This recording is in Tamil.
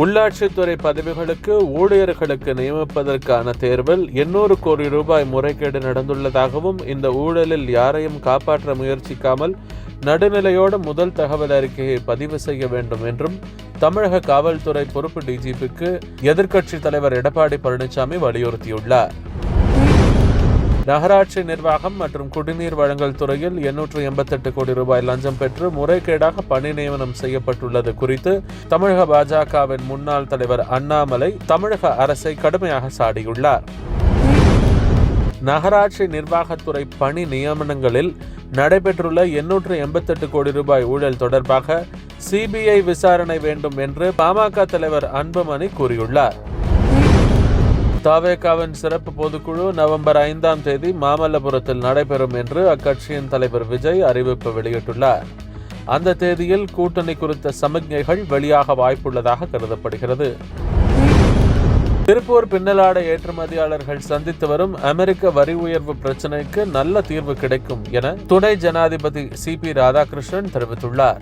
உள்ளாட்சித்துறை பதவிகளுக்கு ஊழியர்களுக்கு நியமிப்பதற்கான தேர்வில் எண்ணூறு கோடி ரூபாய் முறைகேடு நடந்துள்ளதாகவும் இந்த ஊழலில் யாரையும் காப்பாற்ற முயற்சிக்காமல் நடுநிலையோடு முதல் தகவல் அறிக்கையை பதிவு செய்ய வேண்டும் என்றும் தமிழக காவல்துறை பொறுப்பு டிஜிபிக்கு எதிர்க்கட்சித் தலைவர் எடப்பாடி பழனிசாமி வலியுறுத்தியுள்ளார். நகராட்சி நிர்வாகம் மற்றும் குடிநீர் வழங்கல் துறையில் எண்ணூற்று எண்பத்தெட்டு கோடி ரூபாய் லஞ்சம் பெற்று முறைகேடாக பணி நியமனம் செய்யப்பட்டுள்ளது குறித்து தமிழக பாஜகவின் முன்னாள் தலைவர் அண்ணாமலை தமிழக அரசை கடுமையாக சாடியுள்ளார். நகராட்சி நிர்வாகத்துறை பணி நியமனங்களில் நடைபெற்றுள்ள எண்ணூற்று எண்பத்தெட்டு கோடி ரூபாய் ஊழல் தொடர்பாக சிபிஐ விசாரணை வேண்டும் என்று பாமக தலைவர் அன்புமணி கூறியுள்ளார். தாவேகாவின் சிறப்பு பொதுக்குழு நவம்பர் ஐந்தாம் தேதி மாமல்லபுரத்தில் நடைபெறும் என்று அக்கட்சியின் தலைவர் விஜய் அறிவிப்பு வெளியிட்டுள்ளார். அந்த தேதியில் கூட்டணி குறித்த சமிக்ஞைகள் வெளியாக வாய்ப்புள்ளதாக கருதப்படுகிறது. திருப்பூர் பின்னலாடை ஏற்றுமதியாளர்கள் சந்தித்து வரும் அமெரிக்க வரி உயர்வு பிரச்சினைக்கு நல்ல தீர்வு கிடைக்கும் என துணை ஜனாதிபதி சி பி ராதாகிருஷ்ணன் தெரிவித்துள்ளார்.